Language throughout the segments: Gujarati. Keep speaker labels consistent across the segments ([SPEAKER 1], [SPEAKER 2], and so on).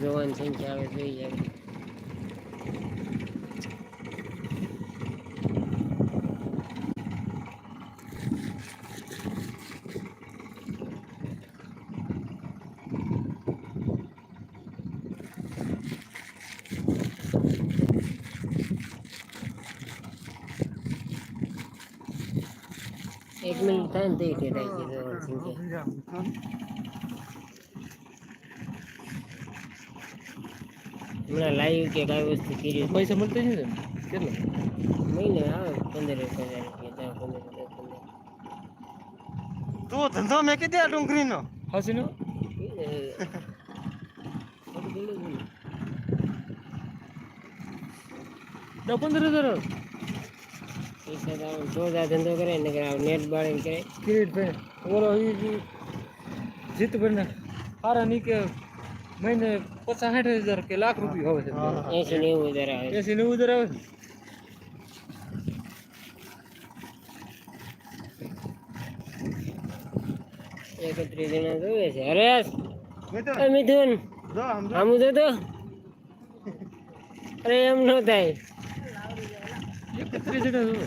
[SPEAKER 1] જોવાની સંખ્યા આવે જોઈ જાય એક મિનિટ થાય ને તો એ ટેટાઈ હમણાં લાઈવ કે કઈ વસ્તુ કરી
[SPEAKER 2] પૈસા મળતા છે ને કેટલો?
[SPEAKER 1] મહિને આવે પંદર એક હજાર રૂપિયા પંદર
[SPEAKER 3] તું ધંધો મેં કીધી આ ડુંગળીનો.
[SPEAKER 1] હસીનો.
[SPEAKER 2] દસ પંદર હજાર
[SPEAKER 1] પૈસા તો આમ જોરદાર ધંધો કરે ને નેટ બાળીને કરે.
[SPEAKER 2] કિરીટ ભાઈ ઓલો જીત ને સારા ની કે મહિને પચાસ સાઠ હજાર કે લાખ રૂપિયા આવે. છે.
[SPEAKER 1] એસી નેવું હજાર આવે
[SPEAKER 2] એસી નેવું હજાર આવે
[SPEAKER 1] એકત્રીસ જણા જોવે છે. હરેશ મિથુન
[SPEAKER 3] આમ.
[SPEAKER 1] તો? અરે એમ ન થાય.
[SPEAKER 2] એકત્રીસ જણા જોવે.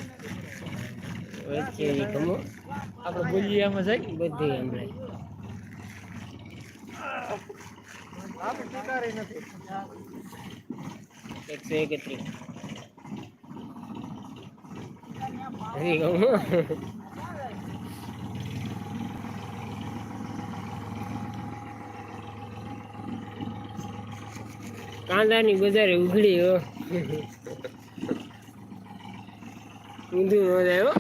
[SPEAKER 2] આપણે બોલીએ આમાં જાય.
[SPEAKER 1] બધી એમ
[SPEAKER 3] આપણે
[SPEAKER 1] એકસો એકત્રીસ હરી ખમો કાંદાની બજારે ઉઘડી હો. ઊંધું ન જાય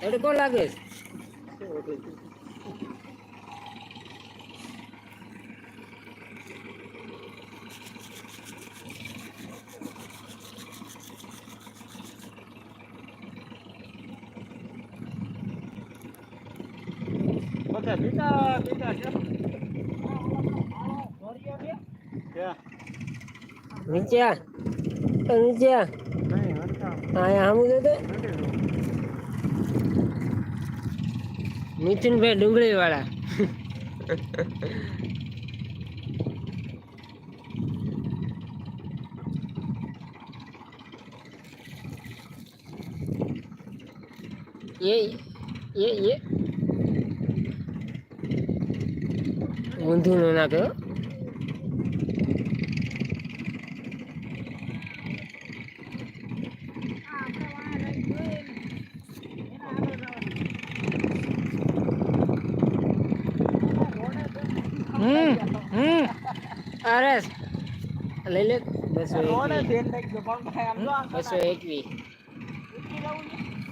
[SPEAKER 1] હો તડકો લાગે છે
[SPEAKER 3] બધા બીટા બીટા છે ક્યાં?
[SPEAKER 1] નીચે આ. એ નીચે આ.
[SPEAKER 3] નહીં, હરખા.
[SPEAKER 1] આયા હમું તો
[SPEAKER 3] નથી જોવું.
[SPEAKER 1] મિથુનભાઈ ડુંગળી વાળા એ એ એ. ઊંધું ન નાખે
[SPEAKER 2] હમ હમ.
[SPEAKER 1] અરે લઈ લે. બસો બસો એકવીસ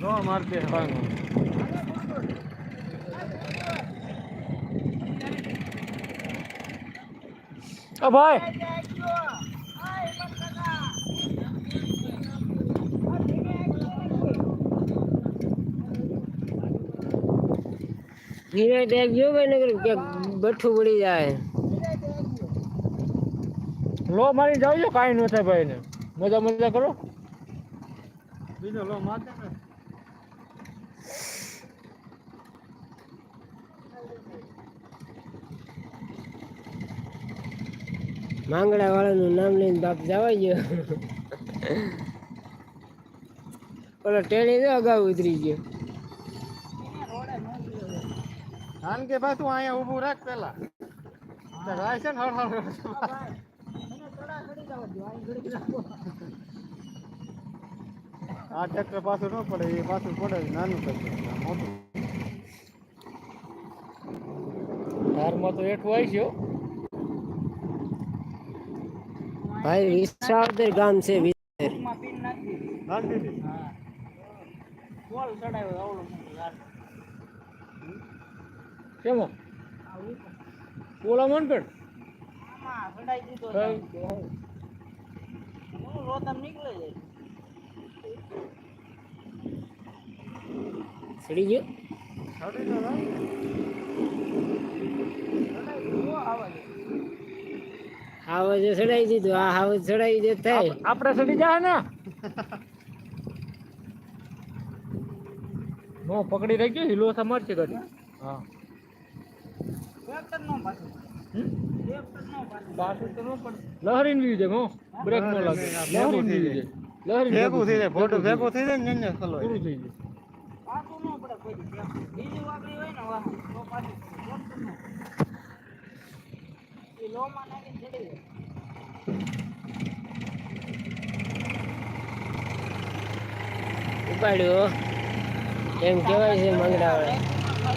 [SPEAKER 3] જો માર દે
[SPEAKER 2] ઓ ભાઈ.
[SPEAKER 1] ધીરે ટેક જો ભાઈ નગર ક્યાંક બઠું પડી જાય.
[SPEAKER 2] લો મારી જાવ છો કાંઈ ન થાય ભાઈ ને. મજા મજા કરો.
[SPEAKER 3] બીજો લો માથે ને.
[SPEAKER 1] માંગડા વાળાનું નામ લઈને બાપ જવા ગયો. ઓલો ટેણી તો અગાઉ ઉતરી ગયો.
[SPEAKER 3] આન કે ભાઈ તું અહીંયા ઊભું રાખ પેલા રાય છે ને હળ હળ. આ ટ્રેક્ટર પાછું ન પડે એ પાછું પડે નાનું ટ્રેક્ટર મોટું
[SPEAKER 2] ધારમાં તો એઠું આવી ગયો હો.
[SPEAKER 1] ભાઈ વિસાવદર ગામ છે વિસાવદર.
[SPEAKER 3] ચડાવ્યો દીધી
[SPEAKER 2] કેમાં ઓલા મનકડ
[SPEAKER 1] ચડી ગયો. હાવજ ચડાઈ દીધું આ હાવજ સડાઈ દે થાય
[SPEAKER 2] આપણે સડી જાય ને. પકડી રાખ્યો હિલો થા મારશે ગાડી હા. લહરીને વ્યૂ છે હો. બ્રેક નો લાગે. લહેરીન વ્યૂ છે. લહરીને
[SPEAKER 3] ભેગું થઈ જાય ફોટો
[SPEAKER 2] ભેગું
[SPEAKER 3] થઈ જાય ને એને ખલો
[SPEAKER 2] પૂરું થઈ જાય.
[SPEAKER 1] ઉપાડ્યો એમ કહેવાય છે મંગળા વાળા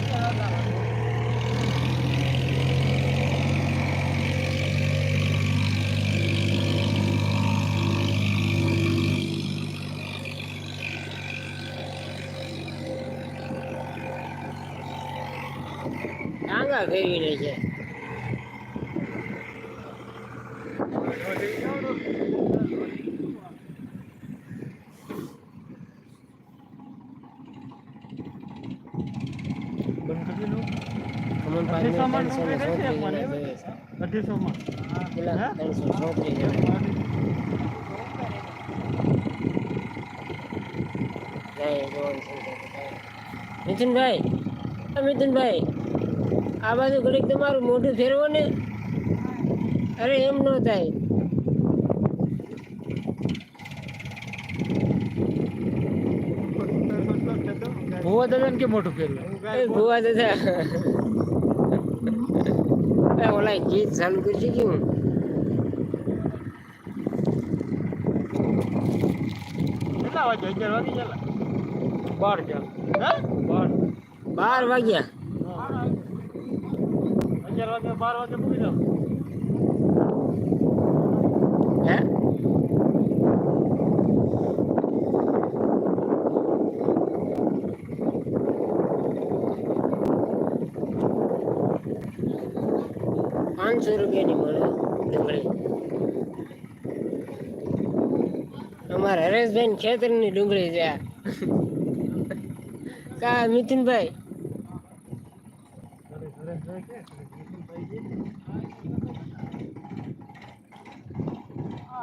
[SPEAKER 1] ટાંગા ફેરવીને છે
[SPEAKER 2] બંધ કરી દો
[SPEAKER 3] અમનમાં
[SPEAKER 1] ત્રણસો ને
[SPEAKER 3] ડુંગળી
[SPEAKER 1] ચોત્રીસ
[SPEAKER 3] નથી
[SPEAKER 1] જણા જોઈએ છે.
[SPEAKER 3] અઢીસો
[SPEAKER 1] ગઈ રહી. જાય છે મિથુનભાઈ મિથુનભાઈ. આ બાજુ ઘડીક તમારું મોઢું ફેરવો ને. અરે એમ ન થાય.
[SPEAKER 2] ભૂવા દાદા કે મોટું ફેરવે?
[SPEAKER 1] એ ભુવા દાદા. ઓલા ગીત ચાલુ કરી
[SPEAKER 2] બાર ગયા. બાર.
[SPEAKER 1] બાર વાગ્યા.
[SPEAKER 3] અગિયાર વાગે બાર
[SPEAKER 1] હે? પાંચસો રૂપિયાની મળે, ડુંગળી. અમારા હરેશભાઈ ખેતરની ડુંગળી છે કા મિથુનભાઈ?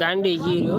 [SPEAKER 1] દાંડી ગીરો